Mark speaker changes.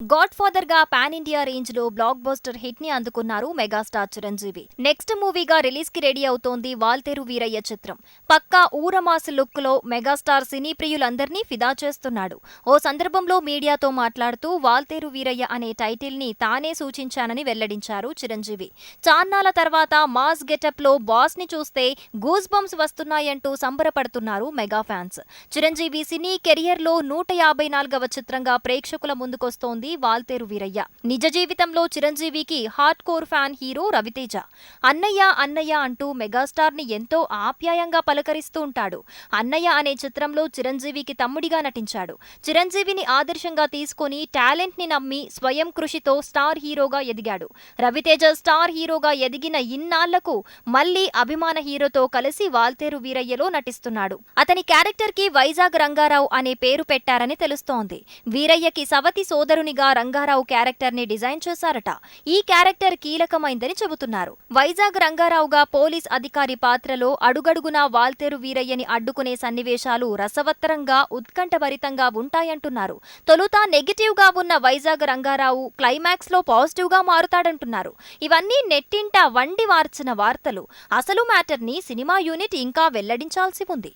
Speaker 1: God ఫాదర్గా pan India రేంజ్లో blockbuster హిట్ని అందుకున్నారు మెగాస్టార్ చిరంజీవి. నెక్స్ట్ మూవీగా రిలీజ్కి రెడీ అవుతోంది వాల్తేరు వీరయ్య చిత్రం. పక్కా ఊరమాస్ లుక్లో మెగాస్టార్ సినీ ప్రియులందరినీ ఫిదా చేస్తున్నాడు. ఓ సందర్భంలో మీడియాతో మాట్లాడుతూ వాల్తేరు వీరయ్య అనే టైటిల్ని తానే సూచించానని వెల్లడించారు చిరంజీవి. చాన్నాల తర్వాత మాస్ గెటప్లో బాస్ని చూస్తే గూస్ బంప్స్ వస్తున్నాయంటూ సంబరపడుతున్నారు మెగా ఫ్యాన్స్. చిరంజీవి సినీ కెరియర్లో నూట యాభై నాలుగవ చిత్రంగా ప్రేక్షకుల ముందుకొస్తోంది వాల్తేరు వీరయ్య. నిజ జీవితంలో చిరంజీవికి hard core fan hero Ravi Teja. అన్నయ్య అన్నయ్య అంటూ మెగాస్టార్ని ఎంతో ఆప్యాయంగా పలకరిస్తూ ఉంటాడు. అన్నయ్య అనే చిత్రంలో చిరంజీవికి తమ్ముడిగా నటించాడు. చిరంజీవిని ఆదర్శంగా తీసుకొని టాలెంట్ని నమ్మి స్వయం కృషితో స్టార్ హీరోగా ఎదిగాడు. రవితేజ స్టార్ హీరోగా ఎదిగిన ఇన్నాళ్ళకు మళ్ళీ అభిమాన హీరోతో కలిసి వాల్తేరు వీరయ్యలో నటిస్తున్నాడు. అతని క్యారెక్టర్కి వైజాగ్ రంగారావు అనే పేరు పెట్టారని తెలుస్తోంది. వీరయ్యకి సవతి సోదరుని గా రంగారావు క్యారెక్టర్ని డిజైన్ చేశారట. ఈ క్యారెక్టర్ కీలకమైందని చెబుతున్నారు. వైజాగ్ రంగారావుగా పోలీస్ అధికారి పాత్రలో అడుగడుగునా వాల్తేరు వీరయ్యని అడ్డుకునే సన్నివేశాలు రసవత్తరంగా ఉత్కంఠభరితంగా ఉంటాయంటున్నారు. తొలుత నెగిటివ్గా ఉన్న వైజాగ్ రంగారావు క్లైమాక్స్లో పాజిటివ్గా మారుతాడంటున్నారు. ఇవన్నీ నెట్టింట వండి మార్చిన వార్తలు. అసలు మ్యాటర్ని సినిమా యూనిట్ ఇంకా వెల్లడించాల్సి ఉంది.